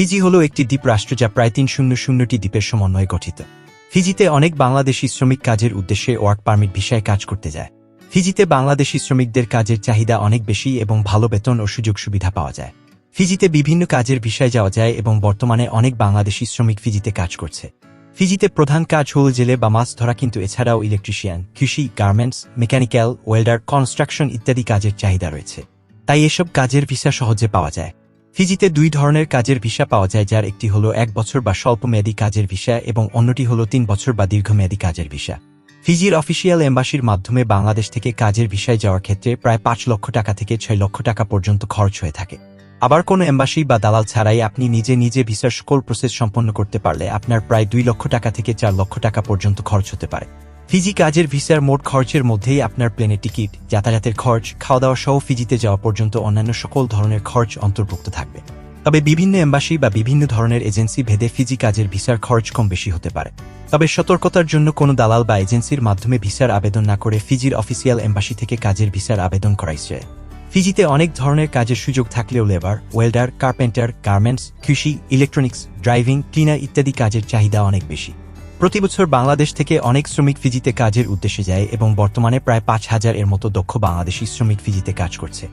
Fiji হল একটি দ্বীপ রাষ্ট্র যা প্রায় তিন শূন্য শূন্যটি দ্বীপের সমন্বয়ে গঠিত। ফিজিতে অনেক বাংলাদেশি শ্রমিক কাজের উদ্দেশ্যে ওয়ার্ক পারমিট ভিসায় কাজ করতে যায়। ফিজিতে বাংলাদেশি শ্রমিকদের কাজের চাহিদা অনেক বেশি এবং ভালো বেতন ও সুযোগ সুবিধা পাওয়া যায়। ফিজিতে বিভিন্ন কাজের বিষয়ে যাওয়া যায় এবং বর্তমানে অনেক বাংলাদেশি শ্রমিক ফিজিতে কাজ করছে। ফিজিতে প্রধান কাজ হল জেলে বা মাছ ধরা, কিন্তু এছাড়াও ইলেকট্রিশিয়ান, কৃষি, গার্মেন্টস, মেকানিক্যাল, ওয়েল্ডার, কনস্ট্রাকশন ইত্যাদি কাজের চাহিদা রয়েছে। তাই এসব কাজের ভিসা সহজে পাওয়া যায়। ফিজিতে দুই ধরনের কাজের ভিসা পাওয়া যায়, যার একটি হলো এক বছর বা স্বল্পমেয়াদী কাজের ভিসা এবং অন্যটি হলো তিন বছর বা দীর্ঘমেয়াদী কাজের ভিসা। ফিজির অফিসিয়াল এম্বাসির মাধ্যমে বাংলাদেশ থেকে কাজের ভিসায় যাওয়ার ক্ষেত্রে প্রায় পাঁচ লক্ষ টাকা থেকে ছয় লক্ষ টাকা পর্যন্ত খরচ হয়ে থাকে। আবার কোনো এম্বাসি বা দালাল ছাড়াই আপনি নিজে নিজে ভিসার সকল প্রসেস সম্পন্ন করতে পারলে আপনার প্রায় দুই লক্ষ টাকা থেকে চার লক্ষ টাকা পর্যন্ত খরচ হতে পারে। ফিজি কাজের ভিসার মোট খরচের মধ্যেই আপনার প্লেনের টিকিট, যাতায়াতের খরচ খাওয়া দাওয়া সহ ফিজিতে যাওয়া পর্যন্ত অন্যান্য সকল ধরনের খরচ অন্তর্ভুক্ত থাকবে। তবে বিভিন্ন এম্বাসি বা বিভিন্ন ধরনের এজেন্সি ভেদে ফিজি কাজের ভিসার খরচ কম বেশি হতে পারে। তবে সতর্কতার জন্য কোনো দালাল বা এজেন্সির মাধ্যমে ভিসার আবেদন না করে ফিজির অফিসিয়াল এম্বাসি থেকে কাজের ভিসার আবেদন করাইছে। ফিজিতে অনেক ধরনের কাজের সুযোগ থাকলেও লেবার, ওয়েল্ডার, কার্পেন্টার, গার্মেন্টস, কৃষি ইলেকট্রনিক্স ড্রাইভিং ক্লিনার ইত্যাদি কাজের চাহিদা অনেক বেশি। প্রতি বছর বাংলাদেশ থেকে অনেক শ্রমিক ফিজিতে কাজের উদ্দেশ্যে যায় এবং বর্তমানে প্রায় পাঁচ হাজার এর মতো দক্ষ বাংলাদেশি শ্রমিক ফিজিতে কাজ করছে।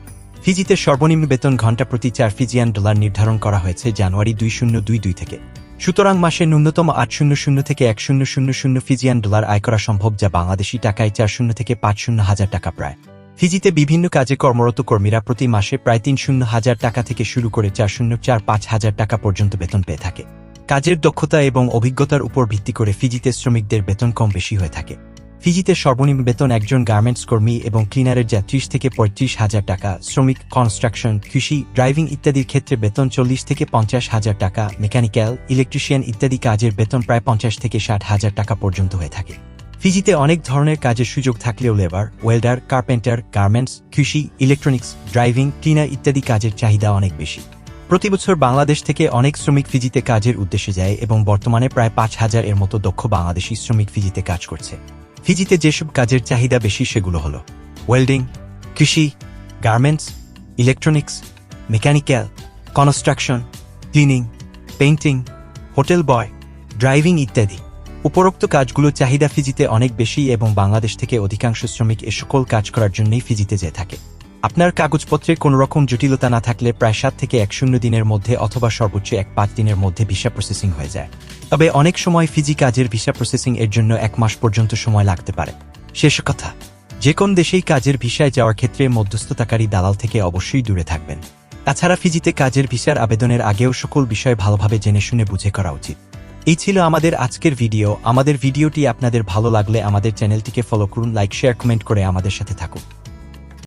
ফিজিতে সর্বনিম্ন বেতন ঘণ্টা প্রতি চার ফিজিয়ান ডলার নির্ধারণ করা হয়েছে জানুয়ারি দুই শূন্য দুই দুই থেকে। সুতরাং মাসে ন্যূনতম আট শূন্য শূন্য থেকে এক শূন্য শূন্য শূন্য ফিজিয়ান ডলার আয় করা সম্ভব যা বাংলাদেশি টাকায় চার শূন্য থেকে পাঁচ শূন্য হাজার টাকা প্রায়। ফিজিতে বিভিন্ন কাজে কর্মরত কর্মীরা প্রতি মাসে প্রায় তিন শূন্য হাজার টাকা থেকে শুরু করে চার শূন্য চার পাঁচ হাজার টাকা পর্যন্ত বেতন পেয়ে থাকে। কাজের দক্ষতা এবং অভিজ্ঞতার উপর ভিত্তি করে ফিজিতে শ্রমিকদের বেতন কম বেশি হয়ে থাকে। ফিজিতে সর্বনিম্ন বেতন একজন গার্মেন্টস কর্মী এবং ক্লিনারের যা ত্রিশ থেকে পঁয়ত্রিশ হাজার টাকা, শ্রমিক, কনস্ট্রাকশন, কৃষি, ড্রাইভিং ইত্যাদির ক্ষেত্রে বেতন চল্লিশ থেকে পঞ্চাশ হাজার টাকা, মেকানিক্যাল, ইলেকট্রিশিয়ান ইত্যাদি কাজের বেতন প্রায় পঞ্চাশ থেকে ষাট হাজার টাকা পর্যন্ত হয়ে থাকে। ফিজিতে অনেক ধরনের কাজের সুযোগ থাকলেও লেবার, ওয়েল্ডার, কার্পেন্টার, গার্মেন্টস, কৃষি, ইলেকট্রনিক্স, ড্রাইভিং, ক্লিনার ইত্যাদি কাজের চাহিদা অনেক বেশি। প্রতি বছর বাংলাদেশ থেকে অনেক শ্রমিক ফিজিতে কাজের উদ্দেশ্যে যায় এবং বর্তমানে প্রায় পাঁচ হাজার এর মতো দক্ষ বাংলাদেশি শ্রমিক ফিজিতে কাজ করছে। ফিজিতে যেসব কাজের চাহিদা বেশি সেগুলো হল ওয়েল্ডিং কৃষি garments electronics mechanical construction cleaning painting hotel boy driving ইত্যাদি। উপরোক্ত কাজগুলো চাহিদা ফিজিতে অনেক বেশি এবং বাংলাদেশ থেকে অধিকাংশ শ্রমিক এ সকল কাজ করার জন্যই ফিজিতে যেয়ে থাকে। আপনার কাগজপত্রে কোনো রকম জটিলতা না থাকলে প্রায় সাত থেকে এক শূন্য দিনের মধ্যে অথবা সর্বোচ্চ এক পাঁচ দিনের মধ্যে ভিসা প্রসেসিং হয়ে যায়। তবে অনেক সময় ফিজি কাজের ভিসা প্রসেসিং এর জন্য এক মাস পর্যন্ত সময় লাগতে পারে। শেষ কথা, যে কোন দেশেই কাজের ভিসায় যাওয়ার ক্ষেত্রে মধ্যস্থতাকারী দালাল থেকে অবশ্যই দূরে থাকবেন। তাছাড়া ফিজিতে কাজের ভিসার আবেদনের আগেও সকল বিষয় ভালোভাবে জেনে শুনে বুঝে করা উচিত। এই ছিল আমাদের আজকের ভিডিও। আমাদের ভিডিওটি আপনাদের ভালো লাগলে আমাদের চ্যানেলটিকে ফলো করুন, লাইক, শেয়ার, কমেন্ট করে আমাদের সাথে থাকুন।